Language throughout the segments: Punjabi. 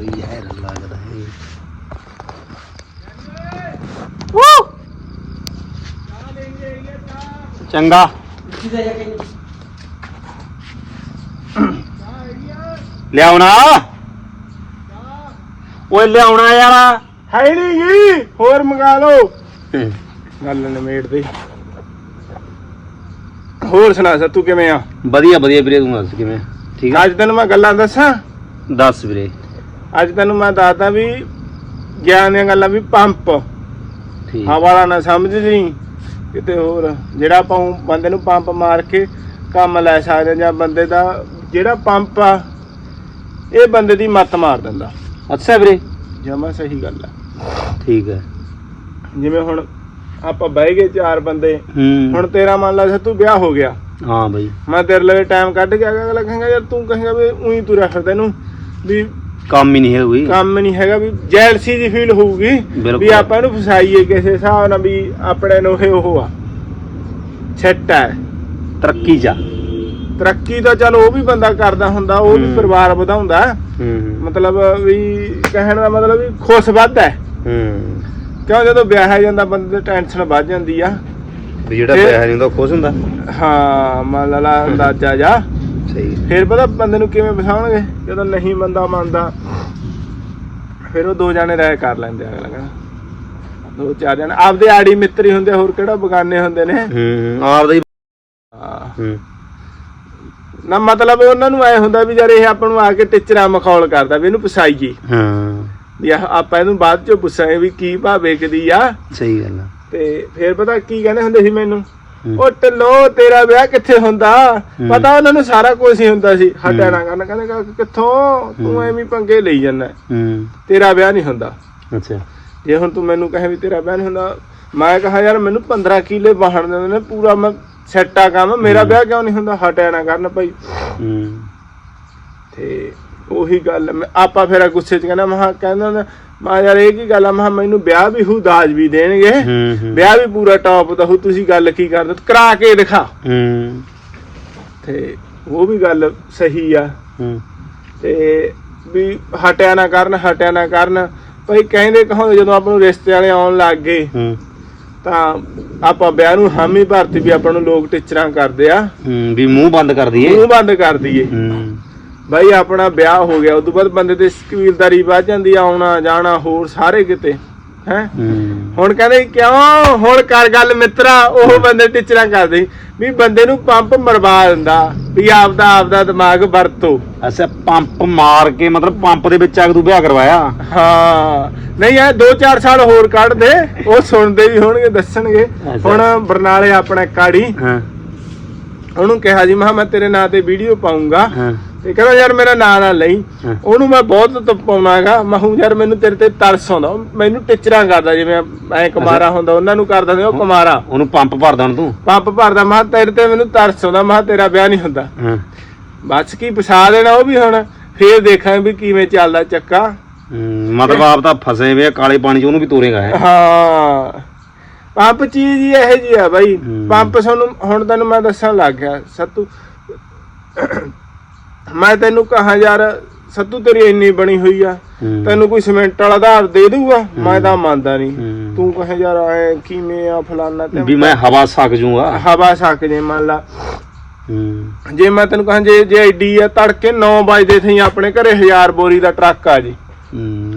ਕੋਈ ਜ਼ਹਿਰ ਲੱਗਦਾ ਹੈ। ਚੰਗਾ। ਲਿਆਉਣਾ ਓਏ ਲਿਆਉਣਾ ਯਾਰ। ਹੈ ਨਹੀਂ ਜੀ ਹੋਰ ਮੰਗਾ ਲਓ। ਗੱਲ ਨਿਮੇੜ ਦੇ। ਹੋਰ ਸੁਣਾ ਸੱਤੂ ਕਿਵੇਂ ਆ? ਵਧੀਆ ਵਧੀਆ ਵੀਰੇ ਤੂੰ ਦੱਸ ਕਿਵੇਂ? ਠੀਕ ਆ? ਅੱਜ ਤੈਨੂੰ ਮੈਂ ਗੱਲਾਂ ਦੱਸਾਂ? ਦੱਸ ਵੀਰੇ। ਅੱਜ ਤੈਨੂੰ ਮੈਂ ਦੱਸਦਾ ਵੀ ਗਿਆਨ ਦੀਆਂ ਗੱਲਾਂ ਵੀ ਪੰਪ। ਠੀਕ। ਹਵਾ ਵਾਲਾ ਨਾ ਸਮਝ ਜੀ ਕਿਤੇ ਹੋਰ। ਜਿਹੜਾ ਆਪਾਂ ਊਂ ਬੰਦੇ ਨੂੰ ਪੰਪ ਮਾਰ ਕੇ ਕੰਮ ਲੈ ਸਕਦੇ ਜਾਂ ਬੰਦੇ ਦਾ ਜਿਹੜਾ ਪੰਪ ਆ ਇਹ ਬੰਦੇ ਦੀ ਮੱਤ ਮਾਰ ਦਿੰਦਾ। ਅੱਛਾ ਵੀਰੇ। ਜਮਾ ਸਹੀ ਗੱਲ ਆ। ਠੀਕ ਹੈ। ਜਿਵੇਂ ਹੁਣ ਆਪਾਂ ਬਹਿ ਗਏ ਚਾਰ ਬੰਦੇ ਹੂੰ। ਹੁਣ ਤੇਰਾ ਮੰਨ ਲਾ ਤੂੰ ਵਿਆਹ ਹੋ ਗਿਆ। ਹਾਂ ਬਈ। ਮੈਂ ਤੇਰੇ ਲਈ ਟਾਈਮ ਕੱਢ ਕੇ ਆਗਾ ਅਗਲਾ ਕਹੇਗਾ ਯਾਰ ਤੂੰ ਕਹੇਗਾ ਵੀ ਉਹੀ ਤੁਰਿਆ ਫਿਰਦਾ ਇਹਨੂੰ ਵੀ ਕੰਮ ਹੀ ਨਹੀਂ ਹੈ ਕੋਈ। ਕੰਮ ਨਹੀਂ ਹੈਗਾ ਵੀ ਜੈਲਸੀ ਦੀ ਫੀਲ ਹੋਊਗੀ ਬਿਲਕੁਲ। ਵੀ ਆਪਾਂ ਇਹਨੂੰ ਫਸਾਈਏ ਕਿਸੇ ਹਿਸਾਬ ਨਾਲ ਵੀ ਆਪਣੇ ਨੂੰ ਇਹ ਉਹ ਆ। ਛੱਟ ਹੈ ਤਰੱਕੀ ਜਾ ਤਰੱਕੀ ਤਾਂ ਚਲ ਉਹ ਵੀ ਬੰਦਾ ਕਰਦਾ ਹੁੰਦਾ ਉਹ ਵੀ ਹੂੰ। ਪਰਿਵਾਰ ਵਧਾਉਂਦਾ। ਹੂੰ ਮਤਲਬ ਵੀ ਕਹਿਣ ਦਾ ਮਤਲਬ ਵੀ ਖੁਸ਼ ਵੱਧ ਹੈ ਹੂੰ। ਕਿਉਂ ਜਦੋਂ ਵਿਆਹ ਜਾਂਦਾ ਬੰਦੇ ਦੀ ਟੈਨਸ਼ਨ ਵੱਧ ਜਾਂਦੀ ਆ। ਵੀ ਜਿਹੜਾ ਪੈਸਾ ਨਹੀਂ ਹੁੰਦਾ ਖੁਸ਼ ਹੁੰਦਾ। ਹਾਂ ਮੰਨ ਲਾ ਅੰਦਾਜ਼ਾ ਜਾ। ਸਹੀ ਫਿਰ ਪਤਾ ਬੰਦੇ ਨੂੰ ਕਿਵੇਂ ਫਸਾਉਣਗੇ ਜਦੋਂ ਨਹੀਂ ਬੰਦਾ ਮੰਨਦਾ ਫਿਰ ਉਹ ਦੋ ਜਾਣੇ ਰਾਇ ਕਰ ਲੈਂਦੇ ਆ ਅਗਲਾ ਕਹਿੰਦਾ। ਦੋ ਚਾਰ ਜਣੇ। ਆਪਦੇ ਆੜੀ ਮਿੱਤਰੀ ਹੁੰਦੇ ਹੋਰ ਕਿਹੜਾ ਬਗਾਨੇ ਹੁੰਦੇ ਨੇ? ਹੂੰ ਆਪਦਾ ਹੀ ਹਾਂ। ਹੂੰ। ਨਾ ਮਤਲਬ ਉਹਨਾਂ ਨੂੰ ਐ ਹੁੰਦਾ ਵੀ ਯਾਰ ਇਹ ਆਪਾਂ ਨੂੰ ਆ ਕੇ ਟਿਚਰਾ ਮਖੌਲ ਕਰਦਾ ਵੀ ਇਹਨੂੰ ਫਸਾਈਏ। ਹਾਂ। ਵੀ ਆਪਾਂ ਇਹਨੂੰ ਬਾਅਦ ਚੋਂ ਪੁੱਛਾਂਗੇ ਵੀ ਕੀ ਭਾਅ ਵੇਚਦੀ ਆ। ਸਹੀ ਗੱਲ ਆ। ਤੇ ਫਿਰ ਪਤਾ ਕੀ ਕਹਿੰਦੇ ਹੁੰਦੇ ਸੀ ਮੈਨੂੰ। ਉਹ ਟੱਲੋ ਤੇਰਾ ਵਿਆਹ ਕਿੱਥੇ ਹੁੰਦਾ। ਪਤਾ ਉਹਨਾਂ ਨੂੰ ਸਾਰਾ ਕੁਝ ਹੀ ਹੁੰਦਾ ਸੀ। ਹਟਿਆ। ਨਾ ਕਰਨ ਕਹਿੰਦੇ ਕਾ- ਕਿੱਥੋਂ? ਤੂੰ। ਐਵੇਂ ਹੀ ਪੰਗੇ ਲਈ ਜਾਂਦਾ। ਤੇਰਾ ਵਿਆਹ ਨਹੀਂ ਹੁੰਦਾ। ਅੱਛਾ। ਜੇ ਹੁਣ ਤੂੰ ਮੈਨੂੰ ਕਹੇ ਵੀ ਤੇਰਾ ਵਿਆਹ ਨਹੀਂ ਹੁੰਦਾ ਮੈਂ ਕਹਾ ਯਾਰ ਮੈਨੂੰ 15 ਕਿੱਲੇ ਵਾਹਣ ਦਿੰਦੇ ਨੇ ਪੂਰਾ ਮੈਂ ਸੈੱਟ ਕੰਮ ਮੇਰਾ। ਵਿਆਹ ਕਿਉਂ ਨਹੀਂ ਹੁੰਦਾ? ਹਟਿਆ ਨਾ ਕਰਨ ਭਾਈ। ਤੇ ਉਹੀ ਗੱਲ ਮੈਂ- ਆਪਾਂ ਫਿਰ ਗੁੱਸੇ 'ਚ ਕਹਿੰਦਾ ਮਹਾ ਕਹਿੰਦਾ ਹੁੰਦਾ, ਮੈਂ ਯਾਰ ਇਹ ਕੀ ਗੱਲ ਆ? ਮਹਾ ਮੈਨੂੰ ਵਿਆਹ ਵੀ ਹੂ ਦਾਜ ਵੀ ਦੇਣਗੇ। ਹੂੰ ਹੂੰ। ਵਿਆਹ ਵੀ ਪੂਰਾ ਟੌਪ ਦਾ ਹੂ ਤੁਸੀਂ ਗੱਲ ਕੀ ਕਰਦੇ? ਹੋ? ਕਰਾ ਕੇ ਦਿਖਾ। ਹੂੰ। ਤੇ ਉਹ ਵੀ ਗੱਲ ਸਹੀ ਆ। ਹੂੰ। ਤੇ ਵੀ ਹਟਿਆ ਨਾ ਕਰਨ ਹਟਿਆ ਨਾ ਕਰਨ। ਭਾਈ ਕਹਿੰਦੇ ਕਹੋਂਦੇ ਜਦੋਂ ਆਪਾਂ ਨੂੰ ਰਿਸ਼ਤੇ ਵਾਲੇ ਆਉਣ ਲੱਗ ਗਏ ਹੂੰ। ਤਾਂ ਆਪਾਂ ਵਿਆਹ ਨੂੰ ਹਾਮੀ ਭਰਤੀ ਵੀ ਆਪਾਂ ਨੂੰ ਲੋਕ ਟਿਚਰਾਂ ਕਰਦੇ ਆ। ਹੂੰ ਵੀ ਮੂੰਹ ਬੰਦ ਕਰ ਦਈਏ। ਮੂੰਹ ਬੰਦ ਕਰ ਦਈਏ। ਹੂੰ। ਭਾਈ ਆਪਣਾ ਵਿਆਹ ਹੋ ਗਿਆ ਉਦੋਂ ਬਾਅਦ ਬੰਦੇ ਤੇ ਕਬੀਲਦਾਰੀ ਵੱਧ ਜਾਂਦੀ ਆ ਆਉਣਾ ਜਾਣਾ ਹੋਰ ਸਾਰੇ ਕਿਤੇ ਹੈ? ਹੁਣ ਕਹਿੰਦੇ ਕਿਉਂ? ਹੁਣ ਕਰ ਗੱਲ ਮਿੱਤਰਾ ਉਹ ਬੰਦੇ ਟਿਚਰਾਂ ਕਰਦੇ ਵੀ ਬੰਦੇ ਨੂੰ ਪੰਪ ਮਰਵਾ ਦਿੰਦਾ ਵੀ ਆਪਦਾ ਆਪਦਾ ਦਿਮਾਗ ਵਰਤੋ। ਅੱਛਾ ਪੰਪ ਮਾਰ ਕੇ ਮਤਲਬ ਪੰਪ ਦੇ ਵਿੱਚ ਆ ਕੇ ਤੂੰ ਵਿਆਹ ਕਰਵਾਇਆ? ਹਾਂ। ਨਹੀਂ ਇਹ 2-4 ਸਾਲ ਹੋਰ ਕੱਢ ਦੇ ਉਹ ਸੁਣਦੇ ਵੀ ਹੋਣਗੇ ਦੱਸਣਗੇ। ਹੁਣ ਬਰਨਾਲੇ ਆਪਣਾ ਕਾੜੀ। ਹਾਂ। ਉਹਨੂੰ ਕਿਹਾ ਜੀ ਮੈਂ ਕਿਹਾ ਮੈਂ ਤੇਰੇ ਨਾਂ ਤੇ ਵੀਡੀਓ ਪਾਉਂਗਾ ਹਾਂ। ਤੇ ਕਹਿੰਦਾ ਯਾਰ ਮੇਰਾ ਨਾਂ ਨਾ ਲਈ। ਉਹਨੂੰ ਮੈਂ ਬਹੁਤ ਤਪਾਉਣਾਗਾ ਮੈਂ ਹੂੰ ਯਾਰ ਮੈਨੂੰ ਤੇਰੇ ਤੇ ਤਰਸ ਆਉਂਦਾ। ਮੈਨੂੰ ਟਿਚਰਾਂ ਕਰਦਾ ਜਿਵੇਂ ਐ ਕੁਮਾਰਾ ਹੁੰਦਾ। ਉਹਨਾਂ ਨੂੰ ਕਰਦਾ ਸੀ ਉਹ ਕੁਮਾਰਾ। ਉਹਨੂੰ ਪੰਪ ਭਰ ਦੇਣ ਤੂੰ? ਪੰਪ ਭਰਦਾ। ਮੈਂ ਤੇਰੇ ਤੇ ਮੈਨੂੰ ਤਰਸ ਆਉਂਦਾ। ਮੈਂ ਤੇਰਾ ਵਿਆਹ ਨਹੀਂ ਹੁੰਦਾ। ਬਸ ਕੀ ਫਸਾ ਦੇਣਾ ਉਹ ਵੀ ਹੁਣ। ਫੇਰ ਦੇਖਾਂ ਵੀ ਕਿਵੇਂ ਚੱਲਦਾ ਚੱਕਾ। ਮਤਲਬ ਆਪ ਤਾਂ ਫਸੇ ਵੇ ਕਾਲੇ ਪਾਣੀ ਚ ਉਹਨੂੰ ਵੀ ਤੋਰੇਗਾ ਹੈ। ਪੰਪ ਚੀਜ਼ ਹੀ ਇਹੋ ਜੀ ਆ ਬਾਈ। ਪੰਪ ਸਾਨੂੰ ਹੁਣ ਤੈਨੂੰ ਮੈਂ ਦੱਸਣ ਲੱਗ ਗਿਆ ਸੱਤੂ। ਮੈਂ ਤੈਨੂੰ ਕਹਾ ਯਾਰ ਸੱਤੂ ਤੇਰੀ ਇੰਨੀ ਬਣੀ ਹੋਈ ਆ। ਤੈਨੂੰ ਕੋਈ ਸਿਮੈਂਟ ਵਾਲਾ ਆਧਾਰ ਦੇ ਦੂਗਾ ਮੈਂ ਤਾਂ ਮੰਨਦਾ ਨਹੀਂ। ਤੂੰ ਕਹੇ ਯਾਰ ਐ ਕਿਵੇਂ ਆ ਫਲਾਨਾ ਤੇ ਵੀ ਮੈਂ ਹਵਾ ਸਕ ਜੂਗਾ। ਹਵਾ ਸਕ ਜੇ ਮੰਨ ਲਾ। ਜੇ ਮੈਂ ਤੈਨੂੰ ਕਹਾਂ ਜੇ ਜੇ ਐਡੀ ਆ ਤੜਕੇ 9 ਵਜੇ ਥਈ ਆਪਣੇ ਘਰੇ 1000 ਬੋਰੀ ਦਾ ਟਰੱਕ ਆ ਜੀ।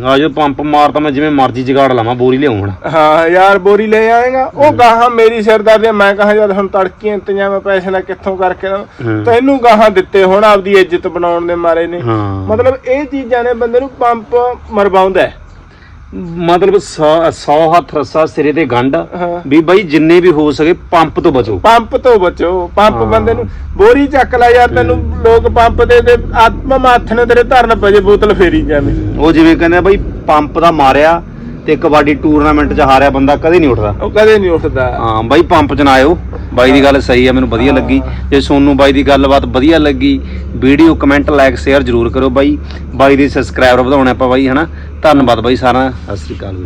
ਆ ਜੋ ਪੰਪ ਮਾਰ ਤਾਂ ਮੈਂ ਜਿਵੇਂ ਮਰਜ਼ੀ ਜਗਾੜ ਲਾਵਾਂ ਬੋਰੀ ਲਿਆਉਂ ਹੁਣ ਹਾਂ ਯਾਰ ਬੋਰੀ ਲੈ ਆਏਗਾ ਉਹ ਗਾਹਾਂ ਮੇਰੀ ਸਿਰਦਰਦੀ ਆ, ਮੈਂ ਕਹਾ ਯਾਰ ਹੁਣ ਤੜਕੀ ਇੰਤਜ਼ਾਮ ਪੈਸੇ ਨਾਲ ਕਿੱਥੋਂ ਕਰਕੇ ਦਵਾਂ? ਹੂੰ। ਤੈਨੂੰ ਗਾਹਾਂ ਦਿੱਤੇ ਹੁਣ ਆਪਦੀ ਇੱਜ਼ਤ ਬਣਾਉਣ ਦੇ ਮਾਰੇ ਨੇ ਹਾਂ ਮਤਲਬ ਇਹ ਚੀਜ਼ਾਂ ਨੇ ਬੰਦੇ ਨੂੰ ਪੰਪ ਮਰਵਾਉਂਦਾ ਹੈ। ਮਤਲਬ 100 100 ਹੱਥ ਰੱਸਾ ਸਿਰੇ ਤੇ ਗੰਢ। ਵੀ ਬਾਈ ਜਿੰਨੇ ਵੀ ਹੋ ਸਕੇ ਪੰਪ ਤੋਂ ਬਚੋ। ਪੰਪ ਤੋਂ ਬਚੋ। ਪੰਪ। ਬੰਦੇ ਨੂੰ ਬੋਰੀ ਚੱਕ ਲੈ ਯਾਰ ਤੈਨੂੰ ਲੋਕ ਪੰਪ ਦੇ ਦੇ ਆਤਮਾ ਹੱਥ ਨੇ ਤੇਰੇ ਧਰਨ ਪਜੇ ਬੋਤਲ ਫੇਰੀ ਜਾਵੇਂ। ਉਹ ਜਿਵੇਂ ਕਹਿੰਦੇ ਬਾਈ ਪੰਪ ਦਾ ਮਾਰਿਆ ਤੇ ਕਬੱਡੀ ਟੂਰਨਾਮੈਂਟ 'ਚ ਹਾਰਿਆ ਬੰਦਾ ਕਦੇ ਨਹੀਂ ਉੱਠਦਾ। ਉਹ ਕਦੇ ਨਹੀਂ ਉੱਠਦਾ। ਹਾਂ ਬਾਈ ਪੰਪ 'ਚ ਨਾ ਆਇਓ। ਬਾਈ ਦੀ ਗੱਲ ਸਹੀ ਆ ਮੈਨੂੰ ਵਧੀਆ ਲੱਗੀ। ਜੇ ਸੋਨੂੰ ਬਾਈ ਦੀ ਗੱਲਬਾਤ ਵਧੀਆ ਲੱਗੀ ਵੀਡੀਓ ਕਮੈਂਟ ਲਾਈਕ ਸ਼ੇਅਰ ਜਰੂਰ ਕਰੋ ਬਾਈ। ਬਾਈ ਦੇ ਸਬਸਕ੍ਰਾਈਬਰ ਵਧਾਉਣੇ ਆਪਾਂ ਬਾਈ ਹਨਾ? ਧੰਨਵਾਦ ਬਾਈ ਸਾਰਾ ਸਤਿ ਸ੍ਰੀ ਅਕਾਲ